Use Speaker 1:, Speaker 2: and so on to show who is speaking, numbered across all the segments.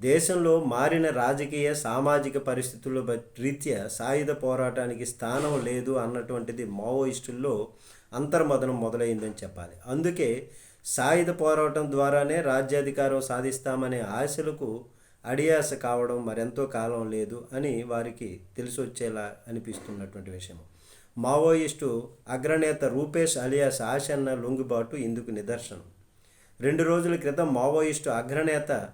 Speaker 1: దేశంలో మారిన రాజకీయ సామాజిక పరిస్థితుల రీత్యా సాయుధ పోరాటానికి స్థానం లేదు అన్నటువంటిది మావోయిస్టుల్లో అంతర్మదనం మొదలైందని చెప్పాలి. అందుకే సాయుధ పోరాటం ద్వారానే రాజ్యాధికారం సాధిస్తామనే ఆశలకు అడియాస కావడం మరెంతో కాలం లేదు అని వారికి తెలిసి వచ్చేలా అనిపిస్తున్నటువంటి విషయం మావోయిస్టు అగ్రనేత రూపేష్ అలియాస్ ఆశన్న లొంగుబాటు ఇందుకు నిదర్శనం. రెండు రోజుల క్రితం మావోయిస్టు అగ్రనేత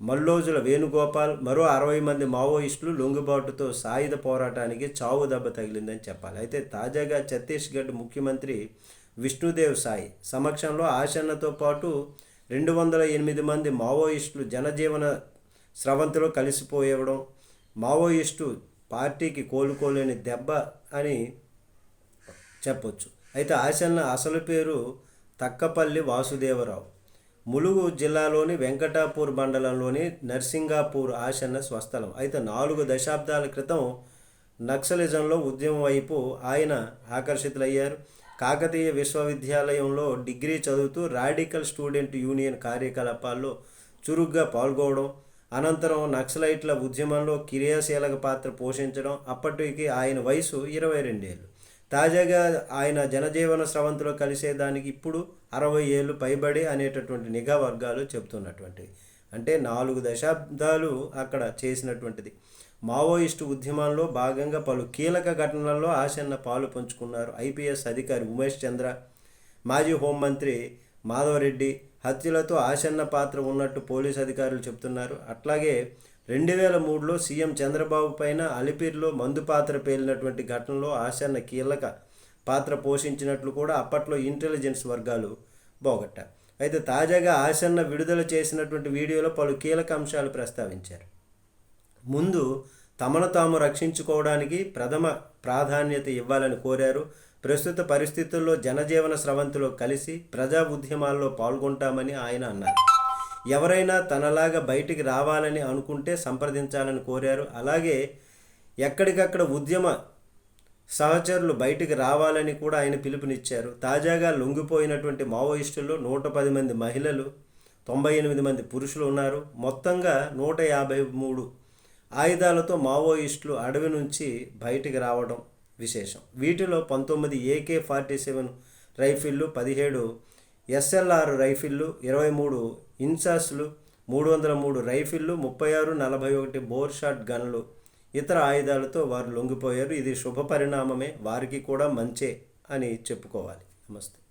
Speaker 1: మల్లోజుల వేణుగోపాల్ మరో అరవై మంది మావోయిస్టులు లొంగుబాటుతో సాయుధ పోరాటానికి చావు దెబ్బ తగిలిందని చెప్పాలి. అయితే తాజాగా ఛత్తీస్గఢ్ ముఖ్యమంత్రి విష్ణుదేవ్ సాయి సమక్షంలో ఆశన్నతో పాటు రెండు వందల ఎనిమిది మంది మావోయిస్టులు జనజీవన స్రవంతిలో కలిసిపోయడం మావోయిస్టు పార్టీకి కోలుకోలేని దెబ్బ అని చెప్పొచ్చు. అయితే ఆశన్న అసలు పేరు తక్కపల్లి వాసుదేవరావు. ములుగు జిల్లాలోని వెంకటాపూర్ మండలంలోని నర్సింగాపూర్ ఆశన్న స్వస్థలం. అయితే నాలుగు దశాబ్దాల క్రితం నక్సలిజంలో ఉద్యమం వైపు ఆయన ఆకర్షితులయ్యారు. కాకతీయ విశ్వవిద్యాలయంలో డిగ్రీ చదువుతూ రాడికల్ స్టూడెంట్ యూనియన్ కార్యకలాపాల్లో చురుగ్గా పాల్గొనడం అనంతరం నక్సలైట్ల ఉద్యమంలో క్రియాశీలక పాత్ర పోషించడం అప్పటికి ఆయన వయసు ఇరవై రెండేళ్ళు. తాజాగా ఆయన జనజీవన స్రవంతిలో కలిసేదానికి ఇప్పుడు అరవై ఏళ్ళు పైబడి అనేటటువంటి నిఘా వర్గాలు చెబుతున్నటువంటివి అంటే నాలుగు దశాబ్దాలు అక్కడ చేసినటువంటిది. మావోయిస్టు ఉద్యమంలో భాగంగా పలు కీలక ఘటనలలో ఆశన్న పాలు పంచుకున్నారు ఐపీఎస్ అధికారి ఉమేష్ చంద్ర మాజీ హోంమంత్రి మాధవరెడ్డి హత్యలతో ఆశన్న పాత్ర ఉన్నట్టు పోలీసు అధికారులు చెబుతున్నారు అట్లాగే రెండు వేల మూడులో సీఎం చంద్రబాబు పైన అలిపిరిలో మందు పాత్ర పేలినటువంటి ఘటనలో ఆసన్న కీలక పాత్ర పోషించినట్లు కూడా అప్పట్లో ఇంటెలిజెన్స్ వర్గాలు పోగొట్టారు అయితే తాజాగా ఆశన్న విడుదల చేసినటువంటి వీడియోలో పలు కీలక అంశాలు ప్రస్తావించారు. ముందు తమను తాము రక్షించుకోవడానికి ప్రథమ ప్రాధాన్యత ఇవ్వాలని కోరారు. ప్రస్తుత పరిస్థితుల్లో జనజీవన స్రవంతిలో కలిసి ప్రజా ఉద్యమాల్లో పాల్గొంటామని ఆయన అన్నారు. ఎవరైనా తనలాగా బయటికి రావాలని అనుకుంటే సంప్రదించాలని కోరారు. అలాగే ఎక్కడికక్కడ ఉద్యమ సహచరులు బయటికి రావాలని కూడా ఆయన పిలుపునిచ్చారు. తాజాగా లొంగిపోయినటువంటి మావోయిస్టులు నూట పది మంది మహిళలు తొంభై ఎనిమిది మంది పురుషులు ఉన్నారు. మొత్తంగా నూట యాభై మూడు ఆయుధాలతో మావోయిస్టులు అడవి నుంచి బయటికి రావడం విశేషం. వీటిలో పంతొమ్మిది ఏకే ఫార్టీ సెవెన్ రైఫిళ్ళు పదిహేడు ఎస్ఎల్ఆర్ రైఫిళ్ళు ఇరవై మూడు ఇన్సాస్లు మూడు వందల మూడు రైఫిళ్ళు ముప్పై ఆరు నలభై ఒకటి బోర్ షాట్ గన్లు ఇతర ఆయుధాలతో వారు లొంగిపోయారు. ఇది శుభ పరిణామమే. వారికి కూడా మంచే అని చెప్పుకోవాలి. నమస్తే.